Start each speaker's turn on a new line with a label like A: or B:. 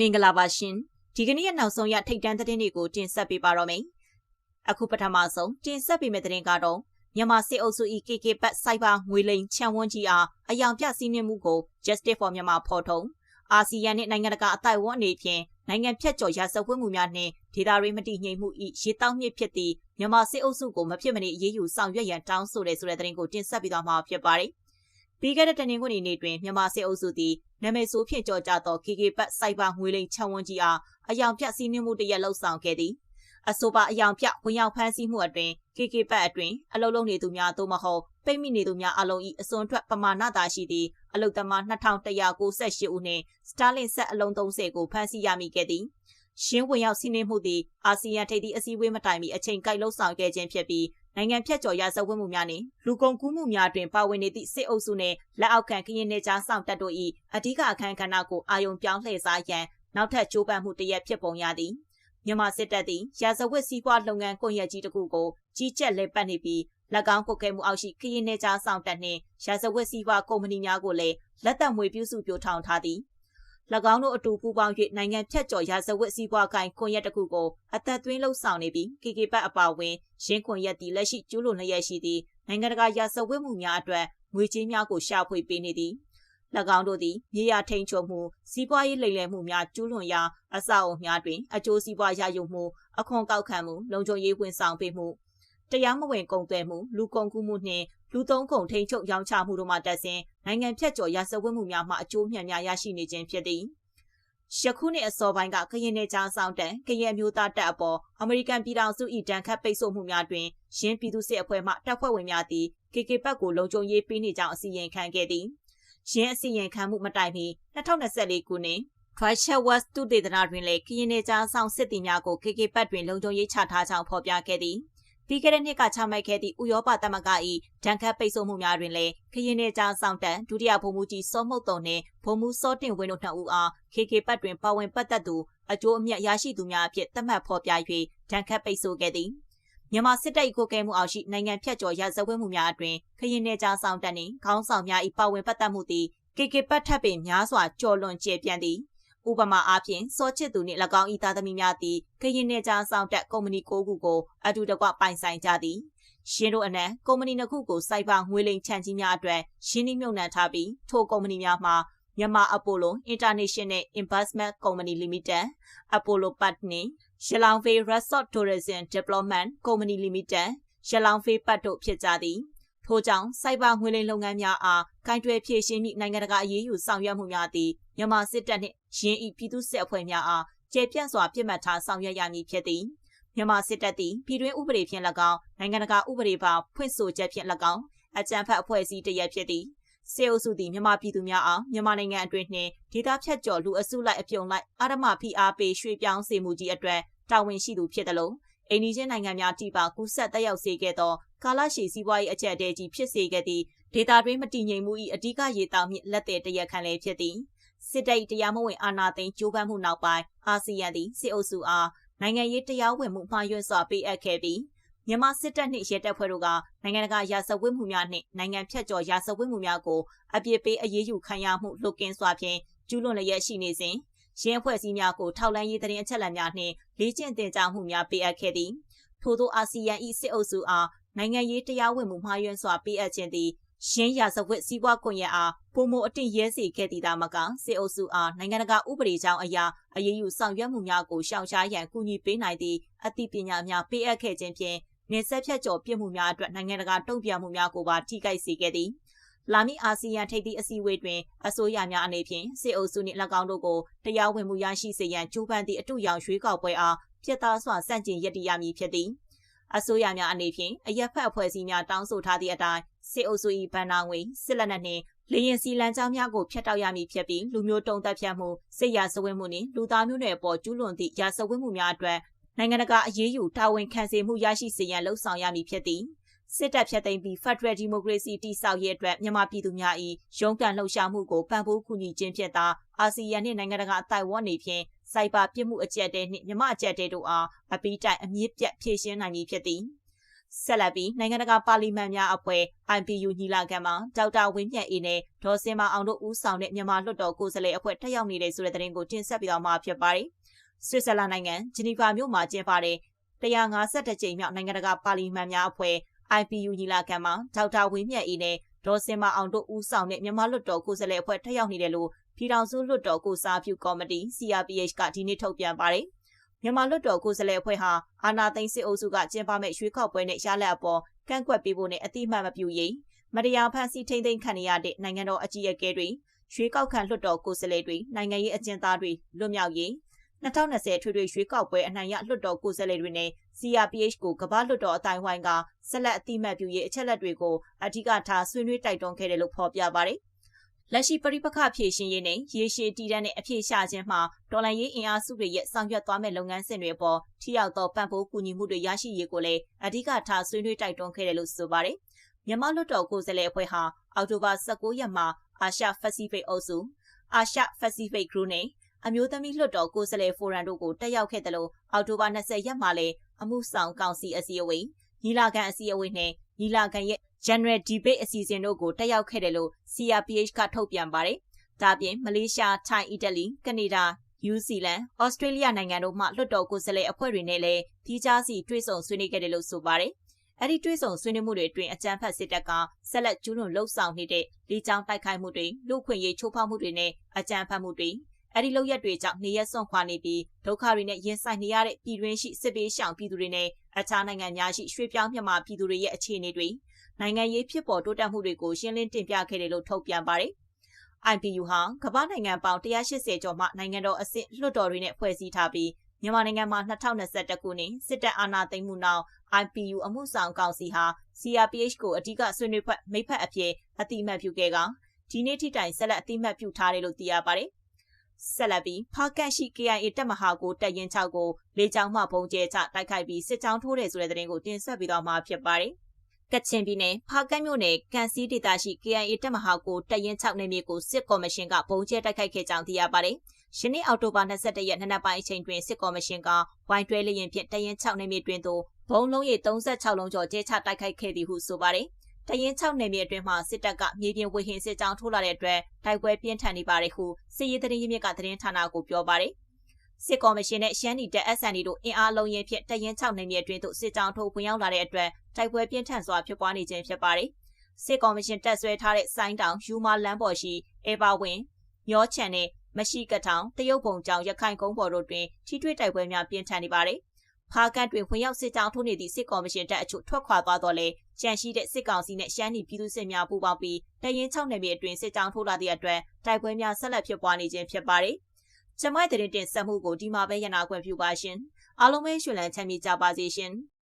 A: မင်္ဂလာပါရှင်ဒီကနေ့ရဲ့နောက်ဆုံးရထိတ်တန့်သတင်းတွေကိုတင်ဆက်ပေးပါတော့မယ်အခုပထမဆုံးတင်ဆက်ပေးမယ့်သတင်းကတော့မြန်မာစစ်အုပ်စု EKK ပတ်စိုက်ဘာငွေလိန်ချန်ဝန်းကြီးအားအယောင်ပြစီးနှင်းမှုကို Justice for Myanmar ဖော်ထုတ်အာဆီယံနဲ့နိုင်ငံတကာအသိုက်အဝန်းအနေဖြင့်နိုင်ငံဖြတ်ကျော်ရာဇဝတ်မှုများနှင့်ဒေသရေးမတည်ငြိမ်မှု၏ရေတောက်မြစ်ဖြစ်သည့်မြန်မာစစ်အုပ်စုကိုမဖြစ်မနေအရေးယူဆောင်ရွက်ရန်တောင်းဆိုတဲ့ဆိုတဲ့သတင်းကိုတင်ဆက်ပေးသွားမှာဖြစ်ပါတယ် ပြီးခဲ့တဲ့တနင်္ဂနွေနေ့တွင်မြန်မာစစ်အုပ်စုသည်နာမည်ဆိုးဖြင့်ကြော်ကြသော KK ဘတ်စိုက်ဘာငွေလိန်ချောင်းဝန်းကြီးအားအယောင်ပြစီးနှင်းမှုတရက်လှုပ်ဆောင်ခဲ့သည်အဆိုပါအယောင်ပြဝင်ရောက်ဖမ်းဆီးမှုအတွင် KK ဘတ်အတွင်အလုံးလုံးနေသူများသို့မဟုတ်ပိတ်မိနေသူများအလုံး၏အစွန်ထွက်ပမာဏသာရှိသည့်အလုတ်သမား2198ဦးနှင့်စတာလင်ဆက်အလုံး30ကိုဖမ်းဆီးရမိခဲ့သည်ရှင်းဝင်ရောက်စီးနှင်းမှုသည်အာဆီယံထိပ်သီးအစည်းအဝေးမတိုင်မီအချိန်ကိုက်လှုပ်ဆောင်ခဲ့ခြင်းဖြစ်ပြီး နိုင်ငံဖြတ်ကျော်ရာဇဝတ်မှုများနှင့်လူကုန်ကူးမှုများတွင်ပါဝင်နေသည့်စစ်အုပ်စုနှင့်လက်အောက်ခံကရင်နယ်ကြားဆောင်တပ်တို့၏အ धिक အခမ်းကဏ္ဍကိုအာယုံပြောင်းလှည့်စားရန်နောက်ထပ်ကြိုးပမ်းမှုတရက်ဖြစ်ပုံရသည်မြန်မာစစ်တပ်သည်ရာဇဝတ်စည်းပွားလုပ်ငန်းကွန်ရက်ကြီးတစ်ခုကိုကြီးကြပ်လဲပတ်နေပြီး၎င်းကုတ်ကဲမှုအောက်ရှိကရင်နယ်ကြားဆောင်တပ်နှင့်ရာဇဝတ်စည်းပွားကုမ္ပဏီများကိုလည်းလက်သက်မွေပြုစုပြိုထောင်ထားသည်၎ င်းတို့အတူပူးပေါင်း၍နိုင်ငံဖြတ်ကျော်ရာဇဝတ်စည်းပွားကိုင်ကွန်ရက်တစ်ခုကိုအသက်သွင်းလှုပ်ဆောင်နေပြီး KK ဘတ်အပါဝင်ရင်းကွန်ရက်တီလက်ရှိကျူးလွန်လျက်ရှိသည့်နိုင်ငံတကာရာဇဝတ်မှုများအတွက်ငွေကြေးများကိုရှာဖွေပေးနေသည်၎င်းတို့သည်မြေယာထိန်ချုံမှုစီးပွားရေးလိမ်လည်မှုများကျူးလွန်ရာအဆောက်အုံများတွင်အကျိုးစီးပွားရယူမှုအခွန်ကောက်ခံမှုလုံခြုံရေးဝန်ဆောင်ပေးမှုတရားမဝင်ကုန်သွယ်မှုလူကုန်ကူးမှုနှင့် လူသုံးကုန်ထိန်ချုပ်ရောင်းချမှုတို့မှတက်စဉ်နိုင်ငံဖြတ်ကျော်ရာဇဝတ်မှုများမှအကျိုးမြတ်များရရှိနေခြင်းဖြစ်သည်ယခုနှစ်အစောပိုင်းကကရင်နယ်ကြားဆောင်တန်ကရင်မျိုးသားတပ်အပေါ်အမေရိကန်ပြည်ထောင်စု၏တန်ခတ်ပိတ်ဆို့မှုများတွင်ရင်းပြည်သူစစ်အဖွဲ့မှတပ်ဖွဲ့ဝင်များသည် KK ဘက်ကိုလုံခြုံရေးပေးနေကြောင်းအစီရင်ခံခဲ့သည်ရင်းအစီရင်ခံမှုမတိုင်မီ2024ခုနှစ် Trichet West သူတေသနာတွင်လည်းကရင်နယ်ကြားဆောင်စစ်သည်များကို KK ဘက်တွင်လုံခြုံရေးချထားကြောင်းဖော်ပြခဲ့သည် ပြီးခဲ့တဲ့နှစ်ကချမှတ်ခဲ့သည့်ဥရောပသမဂ္ဂ၏ဒဏ်ခတ်ပိတ်ဆို့မှုများတွင်လည်းခရင်နယ်ကြားဆောင်တန်ဒုတိယဗိုလ်မှူးကြီးစောမှုတ်တုံနှင့်ဗိုလ်မှူးစောတင်ဝင်းတို့နှစ်ဦးအား KK ပတ်တွင်ပါဝင်ပတ်သက်သူအကျိုးအမြတ်ရရှိသူများအဖြစ်သတ်မှတ်ဖော်ပြ၍ဒဏ်ခတ်ပိတ်ဆို့ခဲ့သည်မြန်မာစစ်တပ်ကိုကဲမှုအောင်ရှိနိုင်ငံဖြတ်ကျော်ရဇဝဲမှုများအတွင်ခရင်နယ်ကြားဆောင်တန်နှင့်ခေါင်းဆောင်များ၏ပါဝင်ပတ်သက်မှုသည် KK ပတ်ထပ်ပင်များစွာကြော်လွန်ကျေပြန့်သည် ဥပမာအားဖြင့်စောချစ်သူနှင့်၎င်း၏သားသမီးများသည်ခရင်နယ်ကြားဆောင်တက်ကုမ္ပဏီ၉ခုကိုအတူတကွပိုင်ဆိုင်ကြသည်ရှင်တို့အနံကုမ္ပဏီနှစ်ခုကိုစိုက်ဘာငွေလိမ်ချန်ကြီးများအတွက်ရှင်းနှီးမြှုပ်နှံထားပြီးထိုကုမ္ပဏီများမှာမြန်မာအပိုလို International Investment Company Limited, Apollo Partney, Yalangfei Resort Tourism Development Company Limited, Yalangfei ပတ်တို့ဖြစ်ကြသည် ထို့ကြောင့်စိုက်ဘာငွေလိမ်လုပ်ငန်းများအားကင်တွယ်ဖြည့်ရှင်းမိနိုင်ငံတကာအရေးယူဆောင်ရွက်မှုများသည်မြန်မာစစ်တပ်နှင့်ရင်းဤပြည်သူ့စစ်အဖွဲ့များအားကျေပြန့်စွာပြစ်မှတ်ထားဆောင်ရွက်ရမည်ဖြစ်သည်မြန်မာစစ်တပ်သည်ပြည်တွင်းဥပဒေဖြင့်၎င်းနိုင်ငံတကာဥပဒေပါဖွင့်ဆိုချက်ဖြင့်၎င်းအကြံဖတ်အဖွဲ့အစည်းတရက်ဖြစ်သည်စေအုပ်စုသည်မြန်မာပြည်သူများအားမြန်မာနိုင်ငံအတွင်းနှင့်ဒေသဖြတ်ကျော်လူအစုလိုက်အပြုံလိုက်အာရမဖိအားပေးရွှေ့ပြောင်းစေမှုကြီးအတွက်တာဝန်ရှိသူဖြစ်တယ်လို့အိန္ဒိယနိုင်ငံများတိပါကူးဆက်တက်ရောက်စေခဲ့သော ကာလရှည်စီးပွားရေးအကျပ်တဲကြီးဖြစ်စေခဲ့သည့်ဒေတာတွင်းမတည်ငြိမ်မှု၏အဓိကရေတောင်မြင့်လက်တဲ့တရက်ခံလည်းဖြစ်သည်စစ်တပ်တရားမဝင်အာဏာသိမ်းကြိုးပမ်းမှုနောက်ပိုင်းအာဆီယံသည်စစ်အုပ်စုအားနိုင်ငံရေးတရားဝင်မှုမှားယွင်းစွာပေးအပ်ခဲ့ပြီးမြန်မာစစ်တပ်နှင့်ရဲတပ်ဖွဲ့တို့ကနိုင်ငံတကာရာဇဝတ်မှုများနှင့်နိုင်ငံဖြတ်ကျော်ရာဇဝတ်မှုများကိုအပြစ်ပေးအရေးယူခံရမှုလွတ်ကင်းစွာဖြင့်ကျူးလွန်လျက်ရှိနေစဉ်ရင်းအဖွဲ့အစည်းများကိုထောက်လှမ်းရေးသတင်းအချက်အလက်များနှင့်လေ့ကျင့်သင်ကြားမှုများပေးအပ်ခဲ့သည်ထို့သောအာဆီယံ၏စစ်အုပ်စုအား နိုင်ငံရေးတရားဝင်မှုမှားယွင်းစွာပေးအပ်ခြင်းသည်ရင်းရာဇဝတ်စီးပွားကွန်ရက်အားပုံမအတင့်ရဲစေခဲ့သည်သာမကစေအုပ်စုအားနိုင်ငံတကာဥပဒေကြောင်းအရာအရေးယူဆောင်ရွက်မှုများကိုရှောင်ရှားရန်ကူညီပေးနိုင်သည့်အသိပညာများပေးအပ်ခဲ့ခြင်းဖြင့်နေဆက်ဖြတ်ကျော်ပြစ်မှုများအတွက်နိုင်ငံတကာတုံ့ပြန်မှုများကိုပါထိခိုက်စေခဲ့သည်လာမီအာဆီယံထိပ်သီးအစည်းအဝေးတွင်အစိုးရများအနေဖြင့်စစ်အုပ်စုနှင့်၎င်းတို့ကိုတရားဝင်မှုရရှိစေရန်ကြိုးပမ်းသည့်အတူရောင်ရွေးကောက်ပွဲအားပြတ်သားစွာစန့်ကျင်ရည်တည်ရမည်ဖြစ်သည် အစိုးရများအနေဖြင့်အရက်ဖက်အဖွဲ့အစည်းများတောင်းဆိုထားသည့်အတိုင်းစစ်အုပ်စု၏ဗန်နာငွေစစ်လက်နက်နှင့်လေရင်စီလန်ကြောင်းများကိုဖျက်တောက်ရမည်ဖြစ်ပြီးလူမျိုးတုံးသက်ဖြတ်မှုစစ်ရာဇဝတ်မှုနှင့်လူသားမျိုးနွယ်ပေါ်ကျူးလွန်သည့်ရာဇဝတ်မှုများအတွက်နိုင်ငံတကာအရေးယူတာဝန်ခံစေမှုရရှိစေရန်လှုံ့ဆော်ရမည်ဖြစ်သည်စစ်တပ်ဖြတ်သိမ်းပြီး Federal Democracy တိဆောက်ရေးအတွက်မြန်မာပြည်သူများ၏ရုံးကန်လှုပ်ရှားမှုကိုပံ့ပိုးကူညီခြင်းဖြင့်သာအာဆီယံနှင့်နိုင်ငံတကာအသိုက်အဝန်းနေဖြင့် စိုက်ဘာပြစ်မှုအကြက်တဲနှင့်မြမအကြက်တဲတို့အားအပီးတိုင်အမြင့်ပြတ်ဖြည့်ရှင်းနိုင်မည်ဖြစ်သည်ဆက်လက်ပြီးနိုင်ငံတကာပါလီမန်များအဖွဲ့ IPU ညီလာခံမှာဒေါက်တာဝင်းမြတ်အေးနဲ့ဒေါ်စင်မအောင်တို့ဦးဆောင်တဲ့မြန်မာလွှတ်တော်ကိုယ်စားလှယ်အဖွဲ့တက်ရောက်နေတဲ့ဆိုတဲ့သတင်းကိုတင်ဆက်ပြီးတော့မှာဖြစ်ပါတယ်။ဆွစ်ဇာလန်နိုင်ငံဂျနီဗာမြို့မှာကျင်းပတဲ့152ကြိမ်မြောက်နိုင်ငံတကာပါလီမန်များအဖွဲ့ IPU ညီလာခံမှာဒေါက်တာဝင်းမြတ်အေးနဲ့ဒေါ်စင်မအောင်တို့ဦးဆောင်တဲ့မြန်မာလွှတ်တော်ကိုယ်စားလှယ်အဖွဲ့တက်ရောက်နေတယ်လို့ ပြည်ထောင်စုလွှတ်တော်ကိုစားပြုကော်မတီ CRPH ကဒီနေ့ထုတ်ပြန်ပါတယ်။မြန်မာလွှတ်တော်ကိုယ်စားလှယ်အဖွဲ့ဟာအာနာသိန်းစစ်အုပ်စုကကျင်းပမဲ့ရွေးကောက်ပွဲနဲ့ရလဒ်အပေါ်ကန့်ကွက်ပေးဖို့နဲ့အတိအမှန်မပြုရေးမတရားဖန်ဆီးထိန်းသိမ်းခံရတဲ့နိုင်ငံတော်အကြီးအကဲတွေရွေးကောက်ခံလွှတ်တော်ကိုယ်စားလှယ်တွေနိုင်ငံရေးအကျဉ်းသားတွေလွတ်မြောက်ရေး2020ထွေထွေရွေးကောက်ပွဲအနိုင်ရလွှတ်တော်ကိုယ်စားလှယ်တွေနဲ့ CRPH ကိုကမ္ဘာလွှတ်တော်အတိုင်းဝိုင်းကဆက်လက်အတိအမှတ်ပြုရေးအချက်လက်တွေကိုအဓိကထားဆွေးနွေးတိုက်တွန်းခဲ့တယ်လို့ဖော်ပြပါတယ်။ လက်ရှိပရိပခဖြည့်ရှင်ရေးနဲ့ရေရှည်တည်တံ့တဲ့အဖြည့်ရှာခြင်းမှာဒေါ်လာရေးအင်အားစုတွေရဲ့ဆောင်ရွက်သွားမဲ့လုပ်ငန်းစဉ်တွေပေါ်ထိရောက်သောပံ့ပိုးကူညီမှုတွေရရှိရေးကိုလည်းအဓိကထားဆွေးနွေးတိုက်တွန်းခဲ့တယ်လို့ဆိုပါတယ်။မြန်မာလွှတ်တော်ကိုယ်စားလှယ်အဖွဲ့ဟာအောက်တိုဘာ19ရက်မှာအာရှပစိဖိတ်အုပ်စုအာရှပစိဖိတ်ဂရုနဲ့အမျိုးသမီးလွှတ်တော်ကိုယ်စားလှယ်ဖိုရမ်တို့ကိုတက်ရောက်ခဲ့တယ်လို့အောက်တိုဘာ20ရက်မှာလည်းအမှုဆောင်ကောင်စီအစည်းအဝေးညီလာခံအစည်းအဝေးနဲ့ညီလာခံရဲ့ General Debate အစီအစဉ်တို့ကိုတက်ရောက်ခဲ့တယ်လို့ CRPH ကထုတ်ပြန်ပါတယ်။ဒါပြင်မလေးရှား၊ထိုင်း၊အီတလီ၊ကနေဒါ၊ယူဇီလန်၊ဩစတြေးလျနိုင်ငံတို့မှလွှတ်တော်ကိုယ်စားလှယ်အဖွဲ့တွေနဲ့လည်းဒီကြားစီတွေ့ဆုံဆွေးနွေးခဲ့တယ်လို့ဆိုပါတယ်။အဲ့ဒီတွေ့ဆုံဆွေးနွေးမှုတွေအတွင်းအကြမ်းဖက်စစ်တပ်ကဆက်လက်ကျူးလွန်လှုပ်ဆောင်နေတဲ့လေကြောင်းတိုက်ခိုက်မှုတွေလူခွင့်ရေးချိုးဖောက်မှုတွေနဲ့အကြမ်းဖက်မှုတွေအဲ့ဒီလောက်ရက်တွေကြောင့်နေရက်စွန့်ခွာနေပြီးဒုက္ခတွေနဲ့ရင်ဆိုင်နေရတဲ့ပြည်တွင်းရှိစစ်ပေးရှောင်ပြည်သူတွေနဲ့အခြားနိုင်ငံများရှိရွှေ့ပြောင်းမြန်မာပြည်သူတွေရဲ့အခြေအနေတွေ နိုင်ငံရေးဖြစ်ပေါ်တိုးတက်မှုတွေကိုရှင်းလင်းတင်ပြခဲ့တယ်လို့ထုတ်ပြန်ပါတယ်။ IPU ဟာကမ္ဘာနိုင်ငံပေါင်း180ကျော်မှနိုင်ငံတော်အဆင့်လွှတ်တော်တွေနဲ့ဖွဲ့စည်းထားပြီးမြန်မာနိုင်ငံမှာ2021ခုနှစ်စစ်တပ်အာဏာသိမ်းမှုနောက် IPU အမှုဆောင်ကောင်စီဟာ CRPH ကိုအဓိကဆွေးနွေးဖက်မိဖက်အဖြစ်အတိအမှတ်ပြုခဲ့ကဒီနေ့ထိတိုင်ဆက်လက်အတိအမှတ်ပြုထားတယ်လို့သိရပါတယ်ဆက်လက်ပြီးဖားကန့်ရှိ KIA တပ်မဟာကိုတပ်ရင်6ကိုလေကြောင်းမှပုံကျဲချတိုက်ခိုက်ပြီးစစ်ကြောင်းထိုးတယ်ဆိုတဲ့သတင်းကိုတင်ဆက်ပြီးတော့မှာဖြစ်ပါတယ်။ ကချင်ပြည်နယ်ဖားကန့်မြို့နယ်ကန်စီဒေသရှိ KIA တပ်မဟာကိုတပ်ရင်6နယ်မြေကိုစစ်ကော်မရှင်ကပုံကျဲတိုက်ခိုက်ခဲ့ကြောင်းသိရပါတယ်။ယနေ့အောက်တိုဘာ22ရက်နေ့နက်ပိုင်းအချိန်တွင်စစ်ကော်မရှင်ကဝိုင်းတွဲလျင်ဖြင့်တပ်ရင်6နယ်မြေတွင်သို့ဘုံလုံးရ36လုံးကျော်ကျဲချတိုက်ခိုက်ခဲ့သည်ဟုဆိုပါတယ်။တရင်6နယ်မြေအတွင်းမှာစစ်တပ်ကမြေပြင်ဝေဟင်စစ်ကြောင်းထိုးလာတဲ့အတွက်တိုက်ပွဲပြင်းထန်နေပါတယ်ဟုစစ်ရေးသတင်းရင်းမြစ်ကသတင်းဌာနကိုပြောပါတယ်စစ်ကော်မရှင်နဲ့ရှမ်းနီတပ် SND တို့အင်အားလုံးရင်ဖြင့်တရင်6နယ်မြေအတွင်းသို့စစ်ကြောင်းထိုးဝင်ရောက်လာတဲ့အတွက် တိုက်ပွဲပြင်းထန်စွာဖြစ်ပွားနေခြင်းဖြစ်ပါတယ်စစ်ကော်မရှင်တပ်ဆွဲထားတဲ့စိုင်းတောင်ယူမာလမ်းပေါ်ရှိအေဘာဝင်မျောချန်နဲ့မရှိကထောင်တရုတ်ပုံကြောင်ရခိုင်ကုန်းပေါ်တို့တွင်ထိထွေးတိုက်ပွဲများပြင်းထန်နေပါတယ်ဖားကတ်တွင်ဝင်ရောက်စစ်ကြောင်းထိုးနေသည့်စစ်ကော်မရှင်တပ်အချို့ထွက်ခွာသွားတော့လေကြန့်ရှိတဲ့စစ်ကောင်စီနဲ့ရှမ်းနီပြည်သူစစ်များပူးပေါင်းပြီးတရင်6နယ်မြေအတွင်းစစ်ကြောင်းထိုးလာသည့်အတွက်တိုက်ပွဲများဆက်လက်ဖြစ်ပွားနေခြင်းဖြစ်ပါတယ်။ကျမိုက်တဲ့တင်ဆက်မှုကိုဒီမှာပဲရနာခွင့်ပြုပါရှင်။အားလုံးပဲရှင်လန်းချမ်းမြေကြပါစေရှင်။